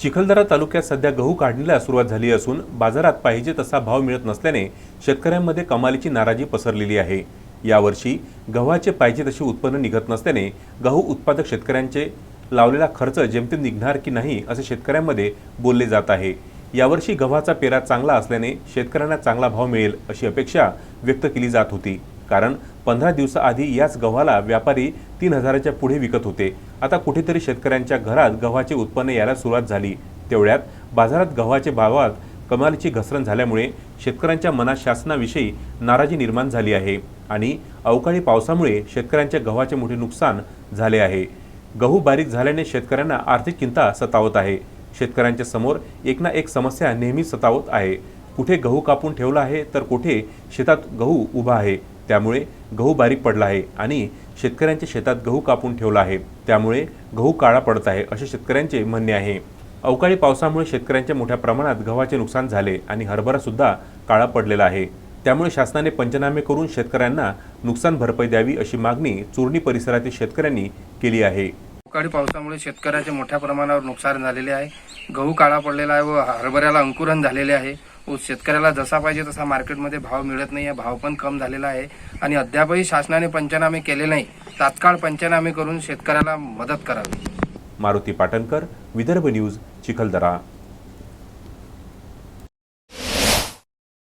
चिखलदरा तालुक्यात सध्या गहू काढणीला सुरुवात झाली असून बाजारात पाहिजे तसा भाव मिळत नसल्याने शेतकऱ्यांमध्ये कमालीची नाराजी पसरलेली आहे. यावर्षी गव्हाचे पाहिजे तसे उत्पन्न निघत नसल्याने गहू उत्पादक शेतकऱ्यांचे लावलेला खर्च जेमतेम निघणार की नाही असे शेतकऱ्यांमध्ये बोलले जात आहे. यावर्षी गव्हाचा पेरा चांगला असल्याने शेतकऱ्यांना चांगला भाव मिळेल अशी अपेक्षा व्यक्त केली जात होती. कारण पंधरा दिवसाआधी याच गव्हाला व्यापारी तीन हजाराच्या पुढे विकत होते. आता कुठेतरी शेतकऱ्यांच्या घरात गव्हाचे उत्पन्न यायला सुरुवात झाली. तेवढ्यात बाजारात गव्हाचे भावात कमालीची घसरण झाल्यामुळे शेतकऱ्यांच्या मनात शासनाविषयी नाराजी निर्माण झाली आहे आणि अवकाळी पावसामुळे शेतकऱ्यांच्या गव्हाचे मोठे नुकसान झाले आहे. गहू बारीक झाल्याने शेतकऱ्यांना आर्थिक चिंता सतावत आहे. शेतकऱ्यांच्या समोर एक ना एक समस्या नेहमी सतावत आहे. कुठे गहू कापून ठेवला आहे तर कुठे शेतात गहू उभा आहे. त्यामुळे गहू बारीक पडला आहे आणि शेतकऱ्यांच्या शेतात गहू कापून ठेवला आहे. त्यामुळे गहू काळा पडत आहे असे शेतकऱ्यांचे म्हणणे आहे. अवकाळी पावसामुळे शेतकऱ्यांच्या मोठ्या प्रमाणात गव्हाचे नुकसान झाले आणि हरभरासुद्धा काळा पडलेला आहे. त्यामुळे शासनाने पंचनामे करून शेतकऱ्यांना नुकसान भरपाई द्यावी अशी मागणी चुरणी परिसरातील शेतकऱ्यांनी केली आहे. अवकाळी पावसामुळे शेतकऱ्याचे मोठ्या प्रमाणावर नुकसान झालेले आहे. गहू काळा पडलेला आहे व हरभऱ्याला अंकुरण झालेले आहे. हो, शेतकऱ्याला जसा पाहिजे तसा मार्केटमध्ये भाव मिळत नाही आहे भाव पण कम झालेला आहे. आणि अद्यापही शासनाने पंचनामे केले नाही तात्काळ पंचनामे करून शेतकऱ्याला मदत करावी. मारुती पाटणकर विदर्भ न्यूज चिखलदरा.